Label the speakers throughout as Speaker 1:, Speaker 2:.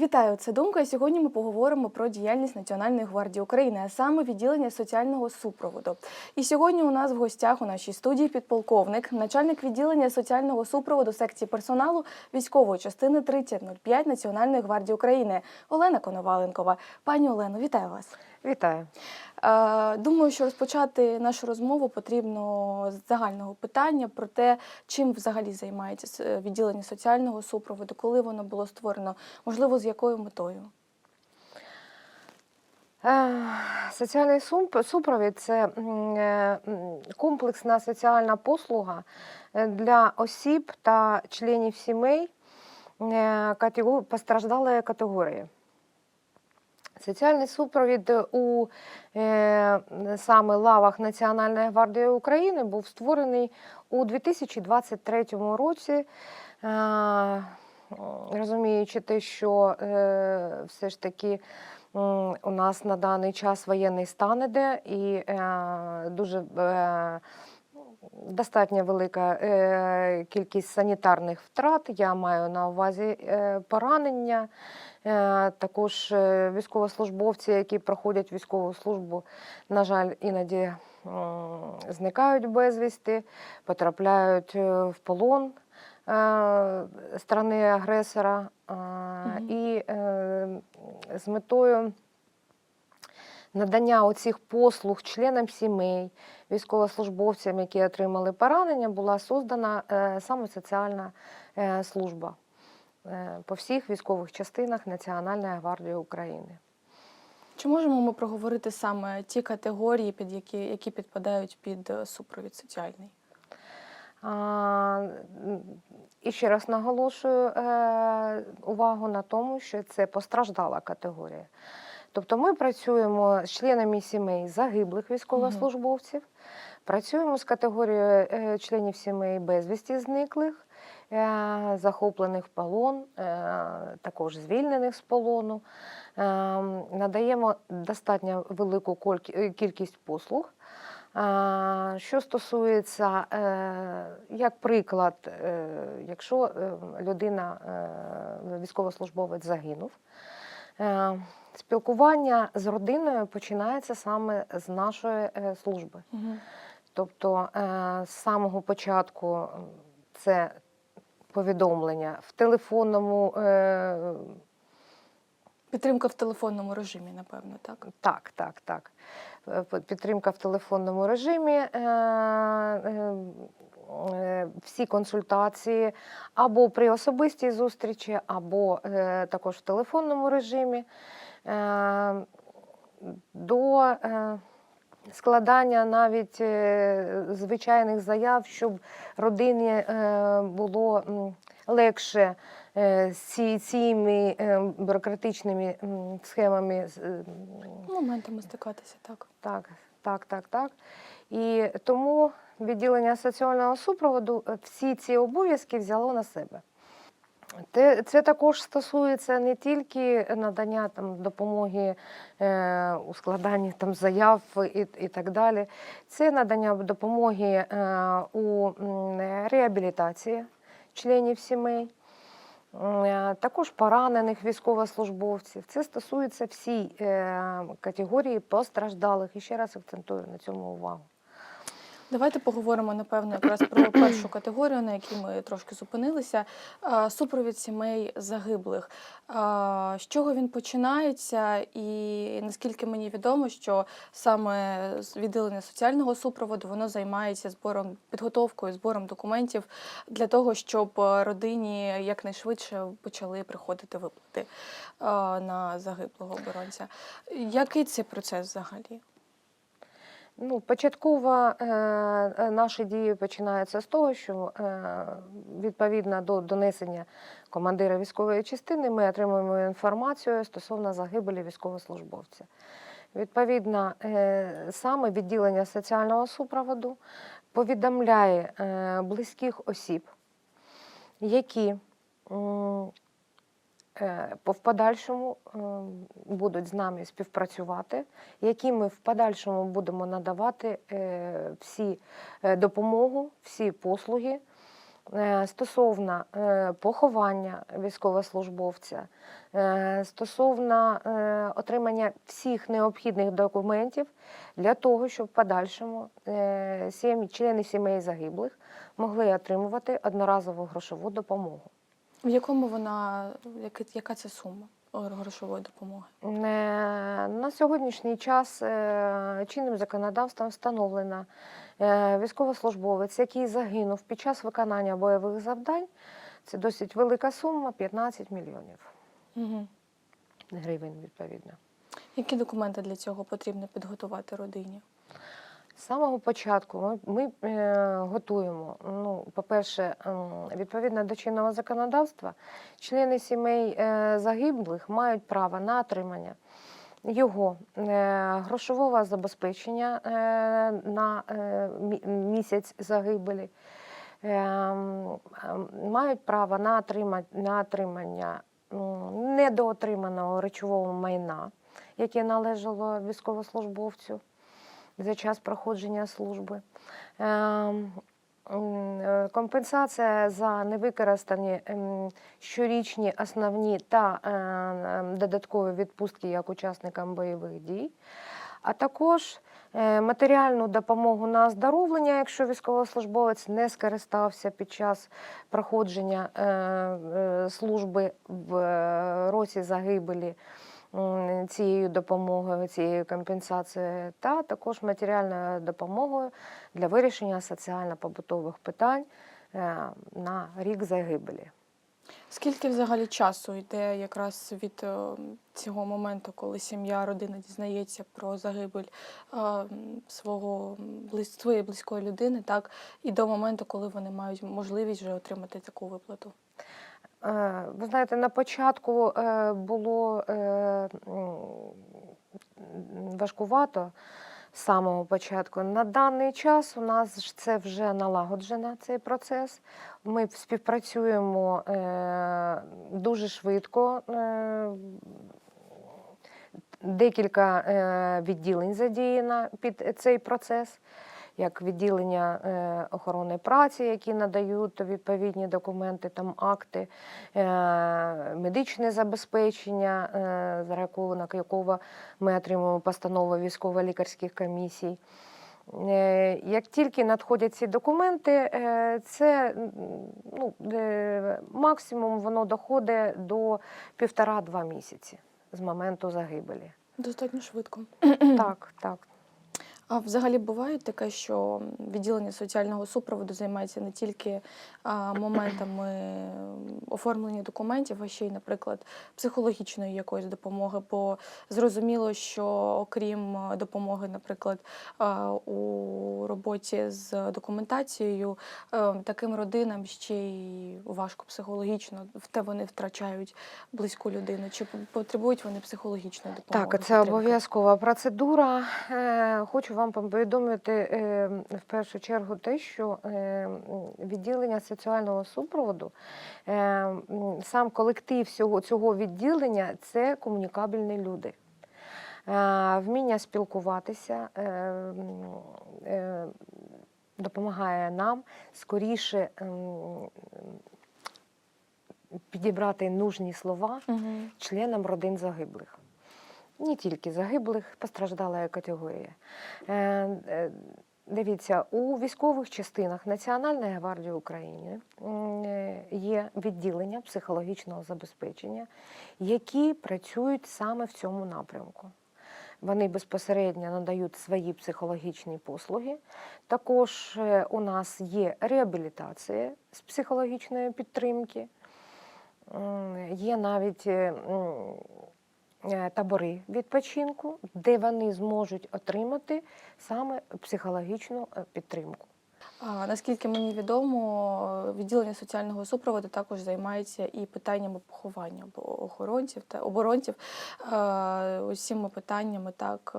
Speaker 1: Вітаю, це думка. Сьогодні ми поговоримо про діяльність Національної гвардії України, а саме відділення соціального супроводу. І сьогодні у нас в гостях у нашій студії підполковник, начальник відділення соціального супроводу секції персоналу військової частини 3005 Національної гвардії України Олена Коноваленкова. Пані Олено, вітаю вас.
Speaker 2: Вітаю.
Speaker 1: Е, Думаю, що розпочати нашу розмову потрібно з загального питання про те, чим взагалі займається відділення соціального супроводу, коли воно було створено, можливо, з якою метою.
Speaker 2: Е, Соціальний супровід це е, комплексна соціальна послуга е, для осіб та членів сімей е, постраждалої категорії. Соціальний супровід у е, саме лавах Національної гвардії України був створений у 2023 році. Е, розуміючи те, що е, все ж таки у нас на даний час воєнний стан іде і е, дуже е, достатньо велика е, кількість санітарних втрат. Я маю на увазі е, поранення. Е, Також військовослужбовці, які проходять військову службу, на жаль, іноді зникають безвісти, потрапляють в полон сторони агресора. Е, І з метою надання оцих послуг членам сімей, військовослужбовцям, які отримали поранення, була создана е, саме соціальна е, служба е, по всіх військових частинах Національної гвардії України.
Speaker 1: Чи можемо ми проговорити саме ті категорії, під які, які підпадають під супровід соціальний?
Speaker 2: А, І ще раз наголошую е, увагу на тому, що це постраждала категорія. Тобто ми працюємо з членами сімей загиблих військовослужбовців, працюємо з категорією е, членів сімей безвісті зниклих, е, захоплених в полон, е, також звільнених з полону. Надаємо достатньо велику кількість послуг. Що стосується, як приклад, якщо людина, військовослужбовець загинув, спілкування з родиною починається саме з нашої е, служби.
Speaker 1: Угу.
Speaker 2: Тобто е, з самого початку це повідомлення в телефонному е,
Speaker 1: Підтримка в телефонному режимі, напевно, так?
Speaker 2: Так, так, так. Підтримка в телефонному режимі, всі консультації або при особистій зустрічі, або також в телефонному режимі. Е, До е, складання навіть е, звичайних заяв, щоб родині було легше з цими бюрократичними схемами
Speaker 1: Моментами стикатися, так.
Speaker 2: так, так, так, так. І тому відділення соціального супроводу всі ці обов'язки взяло на себе. Це також стосується не тільки надання там, допомоги е, у складанні там, заяв і, і так далі. Це надання допомоги е, у реабілітації членів сімей, е, також поранених військовослужбовців. Це стосується всій е, категорії постраждалих. І ще раз акцентую на цьому увагу.
Speaker 1: Давайте поговоримо, напевно, якраз про першу категорію, на якій ми трошки зупинилися. Супровід сімей загиблих. З чого він починається? І наскільки мені відомо, що саме відділення соціального супроводу воно займається збором, підготовкою, збором документів для того, щоб родині якнайшвидше почали приходити виплати на загиблого оборонця. Який це процес взагалі?
Speaker 2: Ну, початково е, е, наші дії починаються з того, що е, відповідно до донесення командира військової частини ми отримуємо інформацію стосовно загибелі військовослужбовця. Відповідно, е, саме відділення соціального супроводу повідомляє е, близьких осіб, які в подальшому е, будуть з нами співпрацювати, які ми в подальшому будемо надавати е, всі е, допомогу, всі послуги е, стосовно е, поховання військовослужбовця, е, стосовно е, отримання всіх необхідних документів для того, щоб в подальшому е, члени сімей загиблих могли отримувати одноразову грошову допомогу.
Speaker 1: В якому вона, яка, яка це сума грошової допомоги?
Speaker 2: На сьогоднішній час е, чинним законодавством встановлено е, військовослужбовець, який загинув під час виконання бойових завдань. Це досить велика сума 15 мільйонів
Speaker 1: Угу.
Speaker 2: гривень, відповідно.
Speaker 1: Які документи для цього потрібно підготувати родині?
Speaker 2: З самого початку ми, ми е, готуємо. Ну, по-перше, ем, відповідно до чинного законодавства, члени сімей е, загиблих мають право на отримання його е, грошового забезпечення на місяць загибелі, е, м, ем, мають право на отримання, недоотриманого речового майна, яке належало військовослужбовцю за час проходження служби. Ем, е, Компенсація за невикористані ем, щорічні основні та е, ем, додаткові відпустки як учасникам бойових дій, а також е, матеріальну допомогу на оздоровлення, якщо військовослужбовець не скористався під час проходження служби в році загибелі цією допомогою, цією компенсацією, та також матеріальною допомогою для вирішення соціально-побутових питань е, на рік загибелі.
Speaker 1: Скільки взагалі часу йде якраз від е, цього моменту, коли сім'я, родина дізнається про загибель е, свого своєї близької людини, так і до моменту, коли вони мають можливість вже отримати таку виплату?
Speaker 2: Е, Ви знаєте, на початку е, було е, важкувато з самого початку. На даний час у нас ж це вже налагоджено, цей процес. Ми співпрацюємо дуже швидко. Декілька відділень задіяно під цей процес, як відділення е, охорони праці, які надають відповідні документи, там акти, е, медичне забезпечення, е, за рахунок якого ми отримуємо постанови військово-лікарських комісій. Як тільки надходять ці документи, це ну, максимум воно доходить до півтора-два місяці з моменту загибелі.
Speaker 1: Достатньо швидко.
Speaker 2: Так, так.
Speaker 1: А взагалі буває таке, що відділення соціального супроводу займається не тільки моментами оформлення документів, а ще й, наприклад, психологічної якоїсь допомоги. Бо зрозуміло, що окрім е, допомоги, наприклад, у роботі з документацією, е, таким родинам ще й важко психологічно, в те вони втрачають близьку людину. Чи потребують вони психологічної допомоги?
Speaker 2: Так, це обов'язкова процедура. Е, Хочу вам повідомити е, в першу чергу те, що е, відділення соціального супроводу, е, сам колектив цього, відділення це комунікабельні люди. Вміння спілкуватися допомагає нам скоріше ем, підібрати нужні слова членам родин загиблих. Не тільки загиблих, постраждала категорія. Е, е, Дивіться, у військових частинах Національної гвардії України е, є відділення психологічного забезпечення, які працюють саме в цьому напрямку. Вони безпосередньо надають свої психологічні послуги. Також у нас є реабілітація з психологічної підтримки. Є навіть табори відпочинку, де вони зможуть отримати саме психологічну е, підтримку.
Speaker 1: А, наскільки мені відомо, відділення соціального супроводу також займається і питаннями поховання охоронців та оборонців, е, усіма питаннями, так,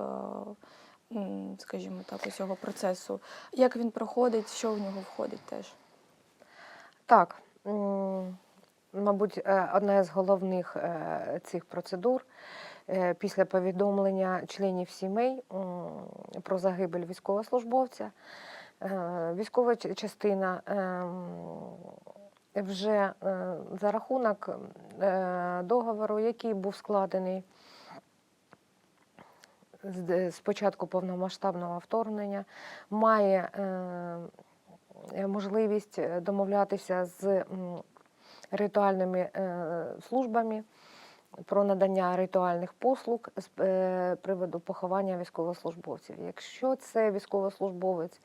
Speaker 1: е, скажімо так, усього процесу. Як він проходить, що в нього входить теж?
Speaker 2: Так, мабуть, е, одна з головних е, цих процедур е, після повідомлення членів сімей про загибель військовослужбовця. Військова частина ем, вже за рахунок договору, який був складений з початку повномасштабного вторгнення, має е, е, можливість домовлятися з ритуальними е, службами про надання ритуальних послуг з е, приводу поховання військовослужбовців. Якщо це військовослужбовець,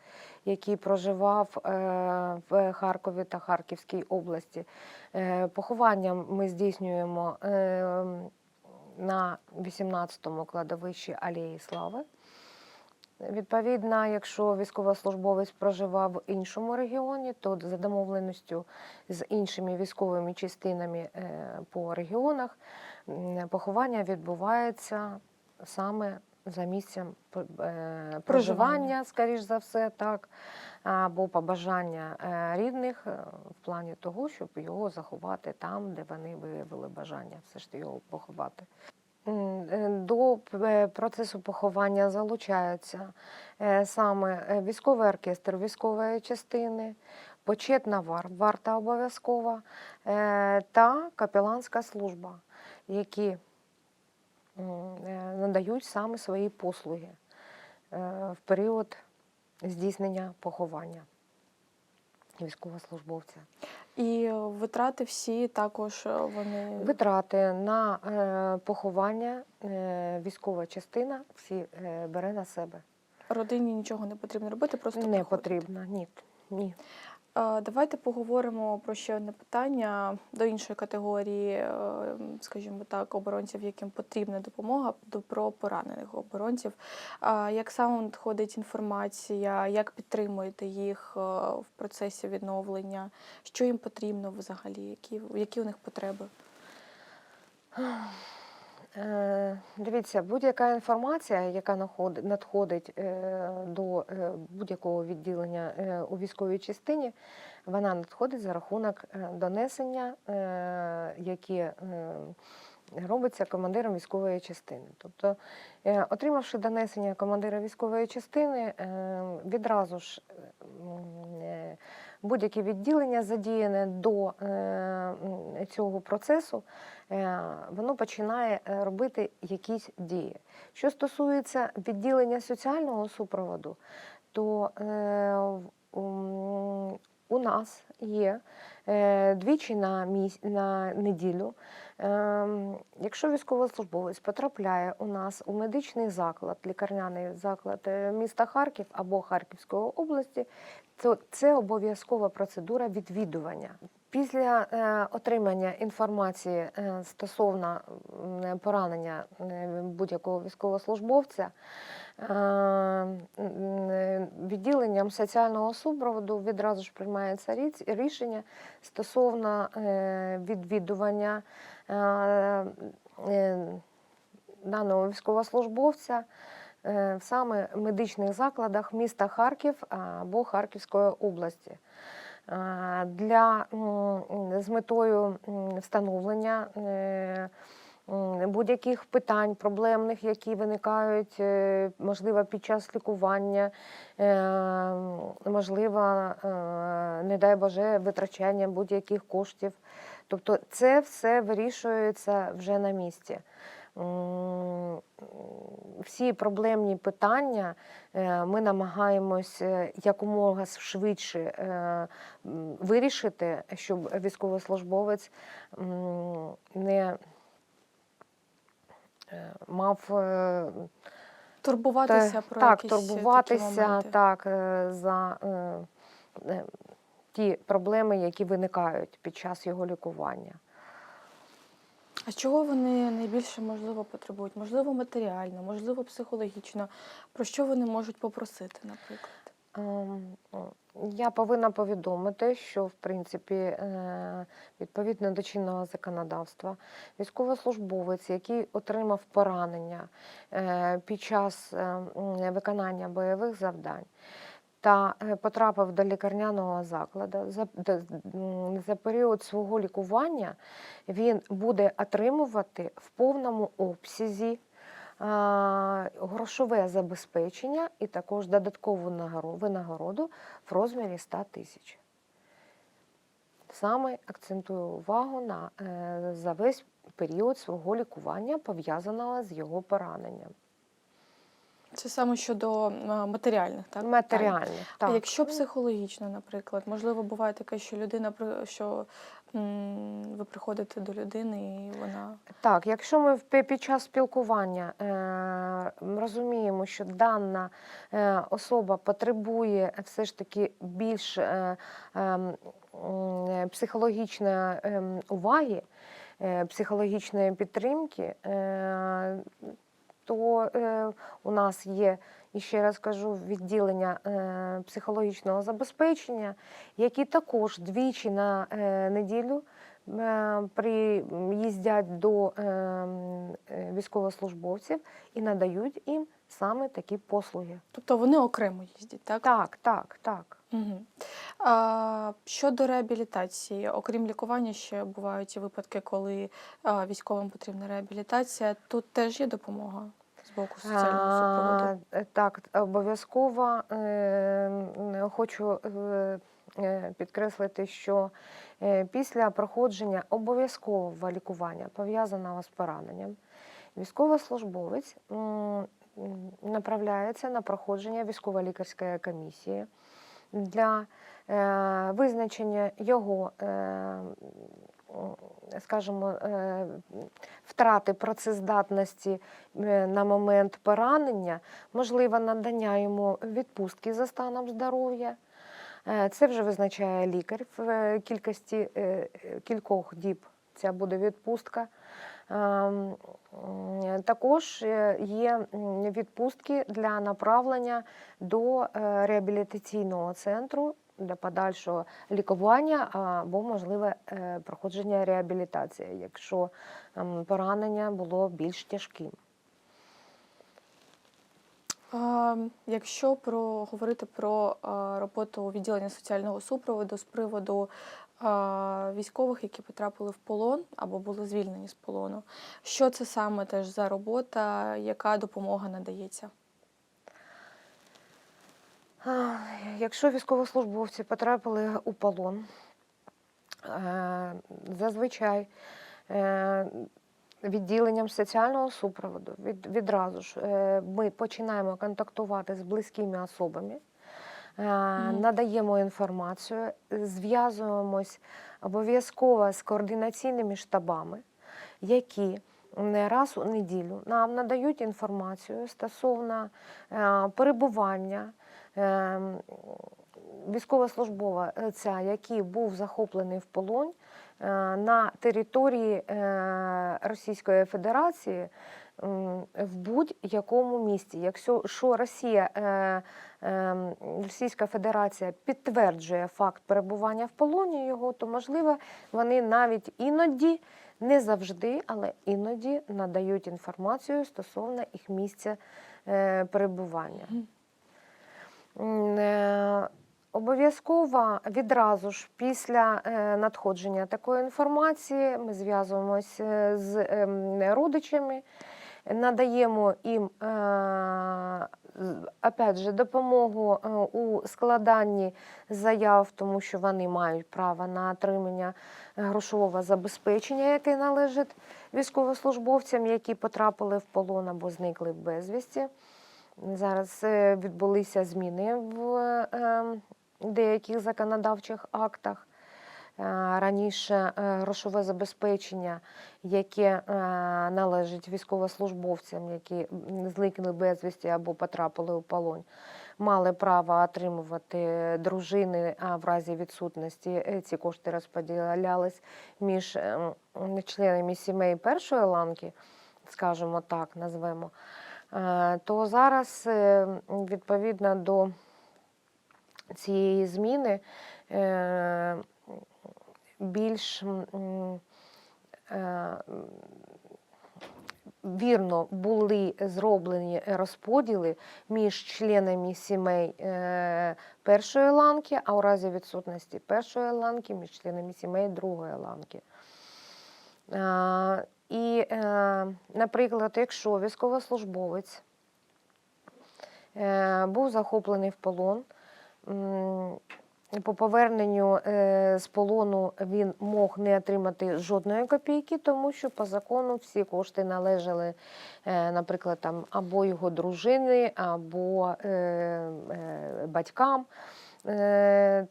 Speaker 2: який проживав е, в Харкові та Харківській області, поховання ми здійснюємо е, на 18-му кладовищі Алеї Слави. Відповідно, якщо військовослужбовець проживав в іншому регіоні, то за домовленістю з іншими військовими частинами е, по регіонах поховання відбувається саме за місцем е, проживання, скоріш за все, так, або побажання е, рідних в плані того, щоб його заховати там, де вони виявили бажання все ж його поховати. Е, До е, процесу поховання залучаються е, саме військовий оркестр військової частини, почетна вар, варта обов'язкова та капеланська служба, які надають саме свої послуги в період здійснення поховання військовослужбовця.
Speaker 1: І витрати всі також е, вони
Speaker 2: Витрати на е, поховання е, військова частина всі е, бере на себе.
Speaker 1: родині нічого не потрібно робити, просто
Speaker 2: Не потрібно, ні. ні.
Speaker 1: Давайте поговоримо про ще одне питання до іншої категорії, е, скажімо так, оборонців, яким потрібна допомога, до про поранених оборонців. Як саме надходить інформація, як підтримуєте їх е, в процесі відновлення? Що їм потрібно взагалі? Які, які у них потреби?
Speaker 2: Е, Дивіться, будь-яка інформація, яка надходить е, до е, будь-якого відділення у військовій частині, вона надходить за рахунок донесення, е, робиться командиром військової частини. Тобто, отримавши донесення командира військової частини, відразу ж будь-яке відділення задіяне до е, цього процесу, е, воно починає е, робити якісь дії. Що стосується відділення соціального супроводу, то у нас є е, двічі на, міс... на неділю. Ем, Якщо військовослужбовець потрапляє у нас у медичний заклад, лікарняний заклад е, міста Харків або Харківської області, то це обов'язкова процедура відвідування. Після е, отримання інформації стосовно поранення будь-якого військовослужбовця, відділенням соціального супроводу відразу ж приймається рішення стосовно е, відвідування е, е, даного військовослужбовця е, в саме медичних закладах міста Харків або Харківської області. Е, Для з метою встановлення е, будь-яких питань проблемних, які виникають, е, можливо, під час лікування, е, можливо, е, не дай Боже, витрачання будь-яких коштів. Тобто це все вирішується вже на місці. Всі проблемні питання ми намагаємось якомога швидше вирішити, щоб військовослужбовець не мав е,
Speaker 1: Турбуватися
Speaker 2: та-
Speaker 1: про
Speaker 2: так,
Speaker 1: якісь такі
Speaker 2: турбуватися
Speaker 1: моменти?
Speaker 2: так, е, за е, е, ті проблеми, які виникають під час його лікування.
Speaker 1: А чого вони найбільше можливо потребують? Можливо, матеріально, можливо, психологічно. Про що вони можуть попросити, наприклад?
Speaker 2: Ем, Я повинна повідомити, що в принципі е, відповідно до чинного законодавства військовослужбовець, який отримав поранення е, під час е, виконання бойових завдань. Та потрапив до лікарняного закладу за, період свого лікування він буде отримувати в повному обсязі грошове забезпечення і також додаткову винагороду в розмірі 100 тисяч. Саме акцентую увагу на е, за весь період свого лікування, пов'язаного з його пораненням.
Speaker 1: Це саме щодо матеріальних, так?
Speaker 2: Матеріальних.
Speaker 1: А
Speaker 2: Так.
Speaker 1: якщо психологічно, наприклад, можливо, буває таке, що людина що ви приходите до людини і вона
Speaker 2: Так, якщо ми під час спілкування е, розуміємо, що дана е, особа потребує все ж таки більш е, ем, е, психологічної ем, уваги, е, психологічної підтримки, е, то е, у нас є, і ще раз кажу, відділення е, психологічного забезпечення, які також двічі на е, неділю е, приїздять до е, е, військовослужбовців і надають їм саме такі послуги.
Speaker 1: тобто вони окремо їздять, так?
Speaker 2: Так, так, так.
Speaker 1: Угу. А, щодо реабілітації, окрім лікування, ще бувають і випадки, коли а, військовим потрібна реабілітація. Тут теж є допомога з боку соціального супроводу.
Speaker 2: А, Так, обов'язково е, хочу е, підкреслити, що е, після проходження обов'язкового лікування, пов'язаного з пораненням, військовослужбовець направляється на проходження військово-лікарської комісії для е, визначення його, е, скажімо, е, втрати працездатності на момент поранення, можливо надання йому відпустки за станом здоров'я. Це вже визначає лікар в кількості кількох діб. Ця буде відпустка. Ем, Також е, є відпустки для направлення до е, реабілітаційного центру для подальшого лікування або можливе е, проходження реабілітації, якщо ем, поранення було більш тяжким.
Speaker 1: Якщо про говорити про роботу відділення соціального супроводу з приводу військових, які потрапили в полон або були звільнені з полону, що це саме теж за робота, яка допомога надається?
Speaker 2: Якщо військовослужбовці потрапили у полон, е, зазвичай е, відділенням соціального супроводу від, відразу ж е, ми починаємо контактувати з близькими особами, надаємо інформацію, зв'язуємось обов'язково з координаційними штабами, які не раз у неділю нам надають інформацію стосовно е, перебування військовослужбовця, який був захоплений в полон е, на території е, Російської Федерації в будь-якому місті. Якщо що Росія, е, ем, Російська Федерація підтверджує факт перебування в полоні його, то можливо вони навіть іноді. Не завжди, але іноді надають інформацію стосовно їх місця е, перебування. Е, Обов'язково відразу ж після е, надходження такої інформації ми зв'язуємося з ем, родичами, надаємо їм е, опять же, допомогу е, у складанні заяв, тому що вони мають право на отримання грошового забезпечення, яке належить військовослужбовцям, які потрапили в полон або зникли безвісті. Зараз е, відбулися зміни в е, деяких законодавчих актах. Е, Раніше е, грошове забезпечення, яке е, належить військовослужбовцям, які зникли безвісті або потрапили у полон, мали право отримувати дружини, а в разі відсутності ці кошти розподілялись між е, членами сімей першої ланки, скажімо так, назвемо. То зараз, відповідно до цієї зміни, більш е, вірно були зроблені розподіли між членами сімей е, першої ланки, а у разі відсутності першої ланки між членами сімей другої ланки. Е, І, наприклад, якщо військовослужбовець був захоплений в полон, по поверненню е, з полону він мог не отримати жодної копійки, тому що по закону всі кошти належали, е, наприклад, там або його дружини, або е, батькам.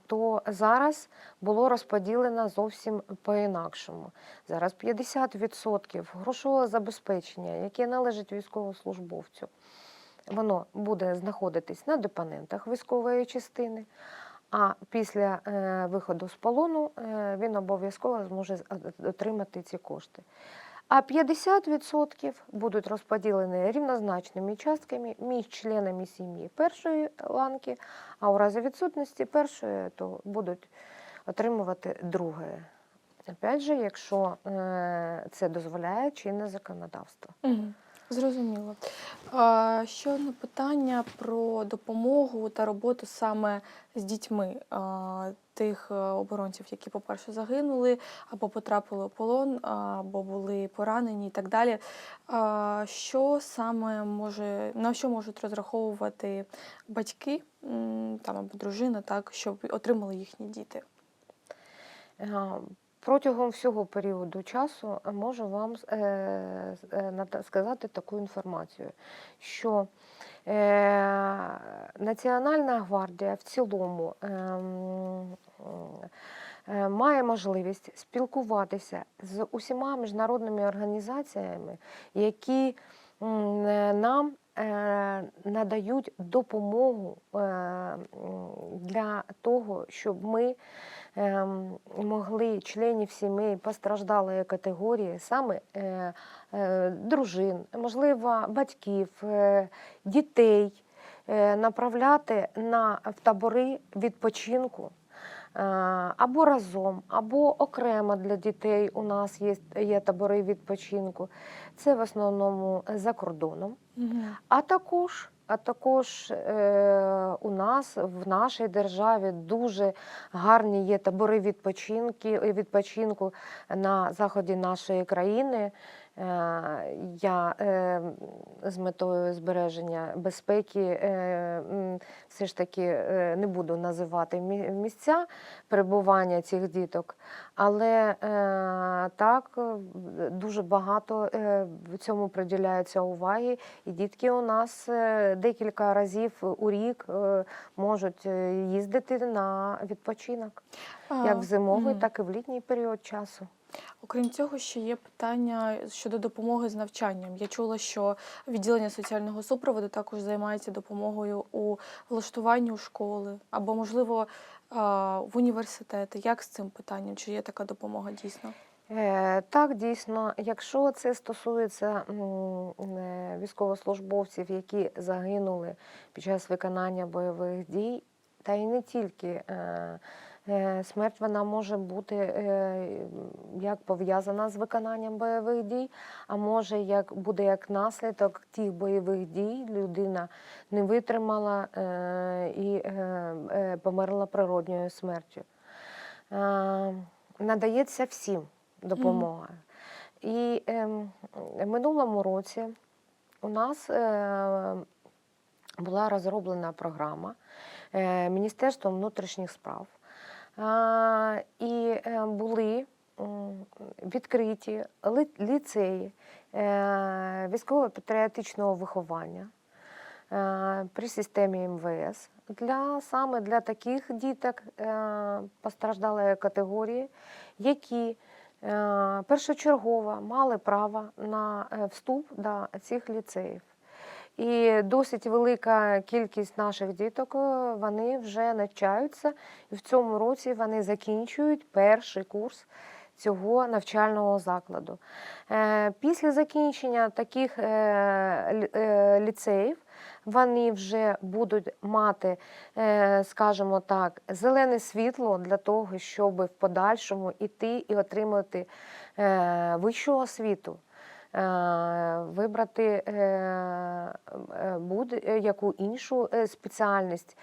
Speaker 2: То зараз було розподілено зовсім по-інакшому. Зараз 50% грошового забезпечення, яке належить військовослужбовцю, воно буде знаходитись на депонентах військової частини. А після е, виходу з полону е, він обов'язково зможе отримати ці кошти. А 50% будуть розподілені рівнозначними частками між членами сім'ї першої ланки, а у разі відсутності першої, то будуть отримувати друге. Опять же, якщо е, це дозволяє чинне законодавство.
Speaker 1: Мгм. Зрозуміло. Ще одне питання про допомогу та роботу саме з дітьми тих е, оборонців, які, по-перше, загинули або потрапили у полон, або були поранені і так далі. Що саме може, на що можуть розраховувати батьки там, або дружина, так, щоб отримали їхні діти?
Speaker 2: Е, Протягом всього періоду часу можу вам е, е, сказати таку інформацію, що е, Національна гвардія в цілому ем, е, має можливість спілкуватися з усіма міжнародними організаціями, які е, нам е, надають допомогу е, для того, щоб ми ем, могли членів сімей постраждалої категорії, саме е, е, дружин, можливо, батьків, е, дітей, е, направляти на в табори відпочинку. Е, Або разом, або окремо для дітей у нас є, є табори відпочинку. Це в основному за кордоном. А також, а також е, у нас в нашій державі дуже гарні є табори відпочинки, відпочинку на заході нашої країни. Е, я е, з метою збереження безпеки е, все ж таки не буду називати мі- місця перебування цих діток, але так дуже багато в цьому приділяється уваги, і дітки у нас декілька разів у рік можуть їздити на відпочинок, як в зимовий, так і в літній період часу.
Speaker 1: Окрім цього, ще є питання щодо допомоги з навчанням. Я чула, що відділення соціального супроводу також займається допомогою у влаштуванні у школи або, можливо, в університети. Як з цим питанням? Чи є така допомога дійсно?
Speaker 2: Е, Так, дійсно, якщо це стосується е, військовослужбовців, які загинули під час виконання бойових дій, та й не тільки е, смерть вона може бути е, як пов'язана з виконанням бойових дій, а може як буде як наслідок тих бойових дій, людина не витримала е, і е, е, померла природньою смертю. Е, Надається всім допомога. І ем, в минулому році у нас е, була розроблена програма е, Міністерством внутрішніх справ. І е, були відкриті ліцеї е, військово-патріотичного виховання е, при системі МВС для саме для таких діток постраждалої категорії, які першочергово мали право на вступ до цих ліцеїв. І досить велика кількість наших діток е, вони вже навчаються, і в цьому році вони закінчують перший курс цього навчального закладу. Е, Після закінчення таких е, лі- ліцеїв вони вже будуть мати, скажімо так, зелене світло для того, щоб в подальшому іти і отримати вищу освіту. Е, Вибрати е, е, будь-яку іншу спеціальність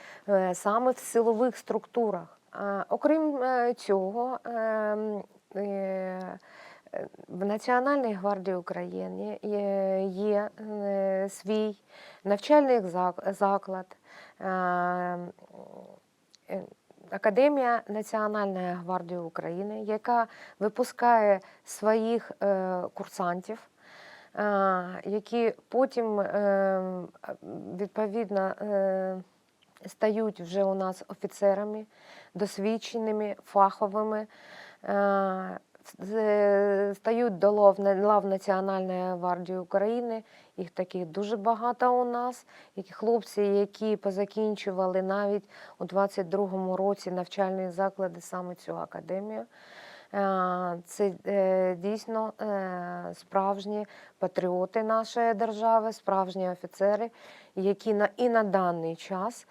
Speaker 2: саме в силових структурах. Окрім цього, е, м, е, Е, В Національній гвардії України є, свій навчальний заклад, е, е, Академія Національної гвардії України, яка випускає своїх курсантів, які потім е, відповідно е, стають вже у нас офіцерами, досвідченими, фаховими. е, Стають до лав Національної гвардії України. Їх таких дуже багато у нас. Які хлопці, які позакінчували навіть у 22-му році навчальні заклади саме цю академію. Е, Це е, дійсно е, справжні патріоти нашої держави, справжні офіцери, які на, і на даний час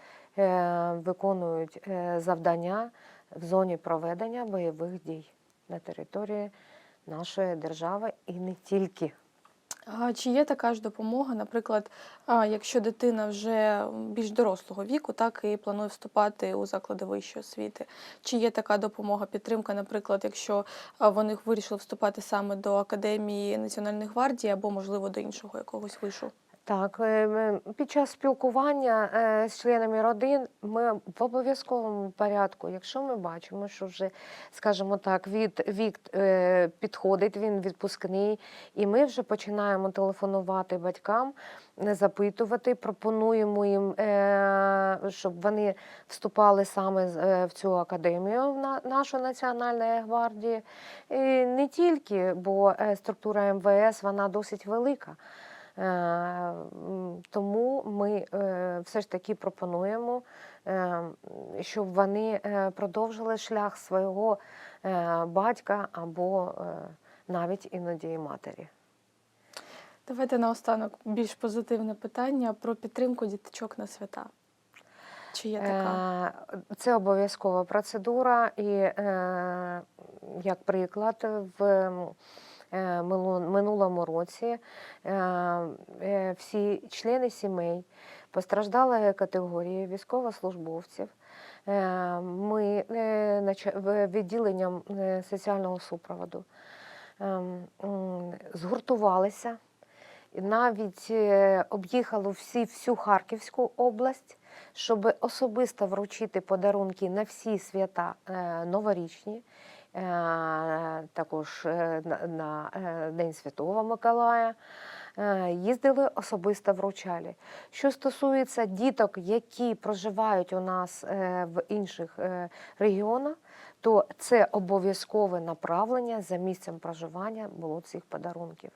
Speaker 2: виконують завдання в зоні проведення бойових дій на території нашої держави і не тільки.
Speaker 1: Чи є така ж допомога, наприклад, якщо дитина вже більш дорослого віку, так і планує вступати у заклади вищої освіти? Чи є така допомога, підтримка, наприклад, якщо вони вирішили вступати саме до Академії Національної гвардії або, можливо, до іншого якогось вишу?
Speaker 2: Так, е, під час спілкування е, з членами родин ми в обов'язковому порядку, якщо ми бачимо, що вже, скажімо так, від вік е, підходить, він відпускний, і ми вже починаємо телефонувати батькам, е, запитувати, пропонуємо їм, щоб вони вступали саме в цю академію в нашу Національної гвардії. І не тільки, бо структура МВС вона досить велика. Е, Тому ми е, все ж таки пропонуємо, е, щоб вони продовжили шлях свого батька або навіть іноді матері.
Speaker 1: Давайте наостанок більш позитивне питання про підтримку діточок на свята. Чи є така?
Speaker 2: Це обов'язкова процедура, і як приклад, в минулому році е, е, всі члени сімей постраждалої категорії військовослужбовців. е, Ми е, відділенням е, соціального супроводу ем, згуртувалися. Навіть е, об'їхали всі, всю Харківську область, щоб особисто вручити подарунки на всі свята е, новорічні, е, також е, на, е, День Святого Миколая. Е, Їздили особисто вручали. Що стосується діток, які проживають у нас е, в інших е, регіонах, то це обов'язкове направлення за місцем проживання було цих подарунків.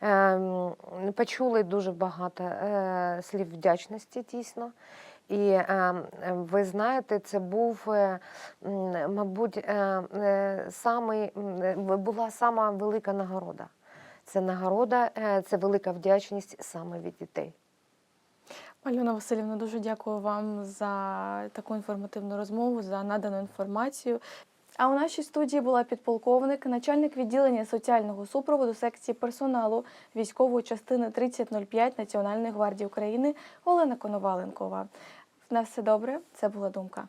Speaker 2: Ем, Почули дуже багато е, слів вдячності дійсно. І ем, ви знаєте, це був, е, мабуть, е, е, е, була сама велика нагорода. Це нагорода, е, це велика вдячність саме від дітей.
Speaker 1: Альона Васильівна, дуже дякую вам за таку інформативну розмову, за надану інформацію. А у нашій студії була підполковник, начальник відділення соціального супроводу секції персоналу військової частини 3005 Національної гвардії України Олена Коноваленкова. В нас все добре. Це була думка.